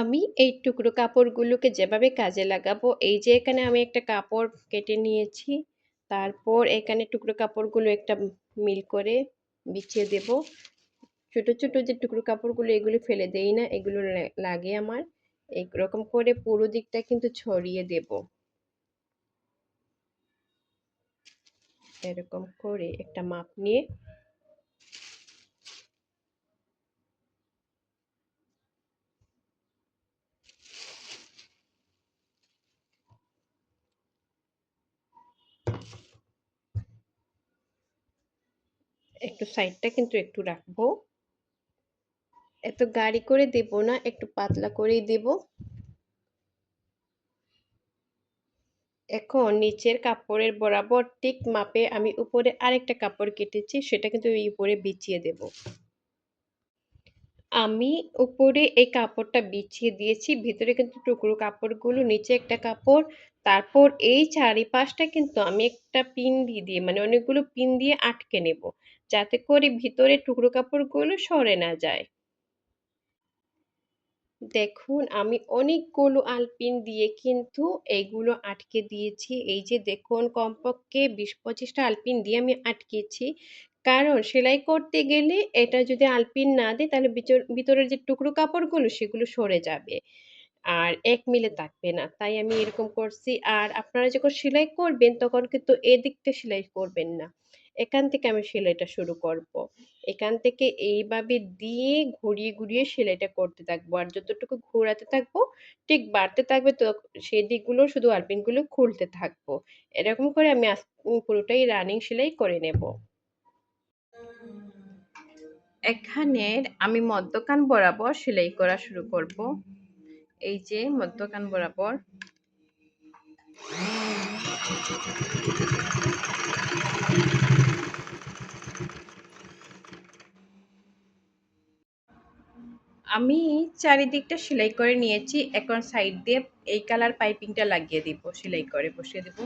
আমি এই টুকরো কাপড়গুলোকে যেভাবে কাজে লাগাবো, এই যে এখানে আমি একটা কাপড় কেটে নিয়েছি, তারপর এখানে টুকরো কাপড়গুলো একটা মিল করে বিছিয়ে দেব। ছোট ছোট যে টুকরো কাপড়গুলো, এগুলো ফেলে দেই না, এগুলো লাগে আমার। রকম করে পুরো দিকটা কিন্তু ছড়িয়ে দেব। এরকম করে একটা মাপ নিয়ে একটু সাইডটা কিন্তু একটু রাখব। এত গাড়ি করে দেব না, একটু পাতলা করেই দেব। এখন নিচের কাপড়ের বরাবর ঠিক মাপে আমি উপরে আরেকটা কাপড় কেটেছি, সেটা কিন্তু এই উপরে বিছিয়ে দেব। আমি উপরে এই কাপড়টা বিছিয়ে দিয়েছি। ভিতরে কিন্তু টুকরো কাপড়গুলো, নিচে একটা কাপড়, তারপর এই চারিপাশটা কিন্তু আমি একটা পিন দিয়ে মানে অনেকগুলো পিন দিয়ে আটকে নেব, যাতে করে ভিতরে টুকরো কাপড়গুলো সরে না যায়। দেখুন, আমি অনেকগুলো আলপিন দিয়ে কিন্তু এইগুলো আটকে দিয়েছি। এই যে দেখুন, কমপক্ষে বিশ পঁচিশটা আলপিন দিয়ে আমি আটকেছি। কারণ সেলাই করতে গেলে এটা যদি আলপিন না দিই তাহলে ভিতরের যে টুকরো কাপড়গুলো, সেগুলো সরে যাবে। আর এক মিলে থাকবে না। তাই আমি এরকম করছি। আর আপনারা যখন সেলাই করবেন, তখন কিন্তু এদিকটা সেলাই করবেন না। এখান থেকে আমি সেলাইটা শুরু করব। এখান থেকে এইভাবে দিয়ে ঘুরিয়ে ঘুরিয়ে সেলাইটা করতে থাকব। আর যতটুকু ঘোরাতে থাকব, ঠিক বাড়তে থাকবে, তো সেই দিকগুলো, শুধু আলপিনগুলো খুলতে থাকব। এরকম করে আমি পুরোটাই রানিং সেলাই করে নেব। এখানে আমি মধ্যকান বরাবর সেলাই করা শুরু করব। এই যে মধ্যকান বরাবর। আমি চারিদিকটা সেলাই করে নিয়েছি। এখন সাইড দিয়ে এই কালার পাইপিংটা লাগিয়ে দিব, সেলাই করে বসিয়ে দেব।